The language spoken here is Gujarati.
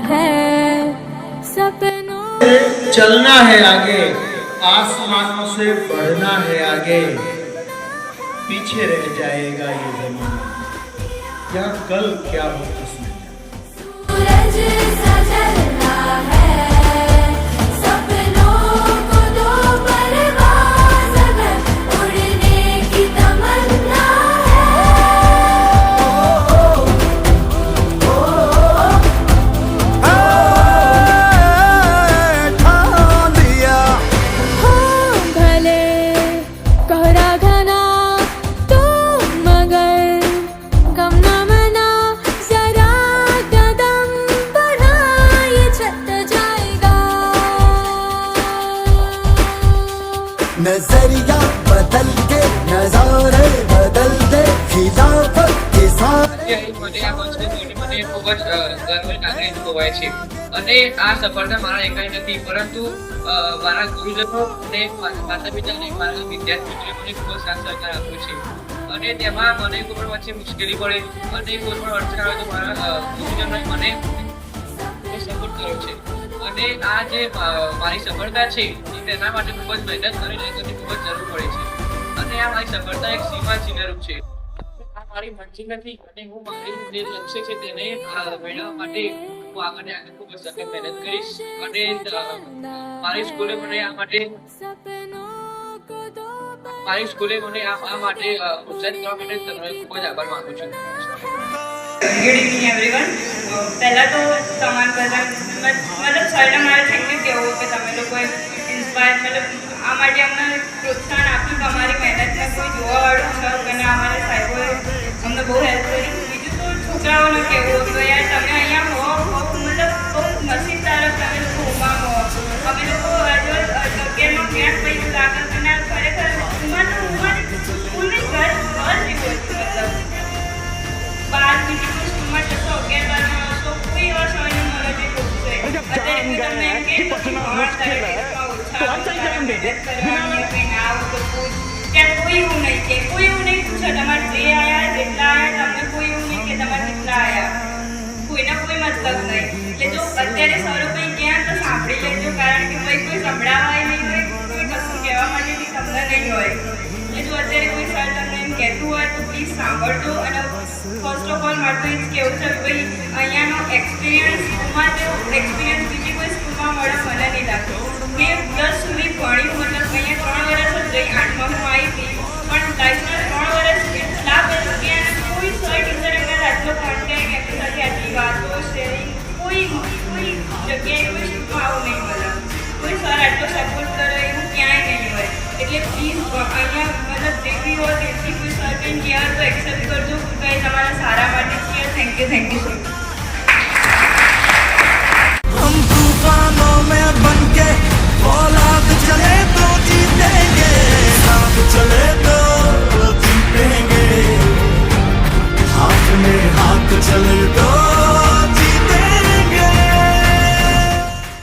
है। सपनों चलना है आगे, आसमानों से बढ़ना है आगे। पीछे रह जाएगा ये जमाना। या कल क्या होगा? नजरिया बदल के नजारे बदल दे खिलाफत के सारे મને આ મંચને જોઈને મને ખૂબ જ અ, ગર્વની લાગણી અનુભવાય છે અને આ સફળતા મારા એકાઈ નથી પરંતુ અ, મારા ગુરુજનો અને મારા માતા પિતા અને મારા વિદ્યાર્થી મિત્રોએ મને ખૂબ જ સાથ સહકાર આપ્યો છે અને તેમાં મને કોઈ પણ વચ્ચે મુશ્કેલી પડે અને કોઈ પણ અડચણ આવે તો મારા અ, ગુરુજનોએ મને સપોર્ટ કર્યો છે અને આ જે અ, મારી સફળતા છે એ તેના માટે ખૂબ જ મહેનત કરી લેખનની ખૂબ જ જરૂર પડે છે. અને આ મારી સફળતા એક સીમા ચિહ્નરૂપ છે. આ મારી મંજિલ નથી અને હું મારી જે લક્ષ્ય છે તેને મેળવવા માટે હું આગળ આગળ ખૂબ જ સખત મહેનત કરીશ અને મારી સ્કૂલે મને આ માટે મારી સ્કૂલે મને આ માટે ઉત્સાહિત કરવા માટે તમને ખૂબ જ આભાર માનું છું. ગુડ ઇવનિંગ એવરીવન પહેલાં તો તમારા બધા મતલબ સર તમારે થેન્ક યુ કહેવું કે તમે લોકોએ ઇન્સ્પાયર મતલબ આ માટે અમને પ્રોત્સાહન આપ્યું કે અમારી મહેનતને કોઈ જોવાવાળું છે અને અમારા સાહેબોએ અમને બહુ હેલ્પ કરી. બીજું તો છોકરાઓને કહેવું કે યાર તમે અહીંયા હો મતલબ બહુ નસીબદાર તમે લોકો ઉમા હો. અમે લોકો અગિયારમાં ક્યાં પૈસા દાખલ કરનાર ખરેખર ઉમા તો ઉમાની સ્કૂલની ઘર ઘર જેવું હતું મતલબ. બાર બીજી કોઈ સ્કૂલમાં જશો અગિયાર બારમાં તો કોઈ એવા સમયનું છે અત્યારે તમે એમ કે તારે તો કોઈ એવું નહીં કે કોઈ એવું નહીં પૂછે તમારે આયા જેટલા આયા તમને કોઈ એવું નહીં કે તમારે આયા કોઈના કોઈ મતલબ નહીં એટલે જો અત્યારે સરો કંઈ ક્યાં તો સાંભળી લેજો કારણ કે ભાઈ કોઈ સંભળાવાય નહીં કોઈ કશું કહેવા માટે બી નહીં હોય એટલે જો અત્યારે કોઈ સર તમને એમ હોય તો પ્લીઝ સાંભળજો અને ફર્સ્ટ ઓફ ઓલ મારે તો એ જ કહેવું છે ભાઈ, અહીંયાનો એક્સપિરિયન્સ સ્કૂલમાં જો એક્સપિરિયન્સ બીજી કોઈ સ્કૂલમાં મળે મને નહીં લાગતું મેં દસ સુધી ભણ્યું મતલબ અહીંયા ત્રણ વર્ષ જ રહી આઠમાં હું આવી હતી પણ લાઈફમાં ત્રણ વર્ષ એટલા બધા ગયા કોઈ સર ટીચર એમના આટલો કોન્ટેક્ટ એમની સાથે આટલી વાતો શેરિંગ કોઈ કોઈ જગ્યાએ કોઈ સ્કૂલમાં આવું નહીં મળે કોઈ સર આટલો સપોર્ટ કરે એવું ક્યાંય નહીં હોય એટલે પ્લીઝ અહીંયા મતલબ જેટલી હોય તેથી કોઈ સર કંઈ કેર તો એક્સેપ્ટ કરજો. કંઈ તમારા સારા માટે thank you thank you so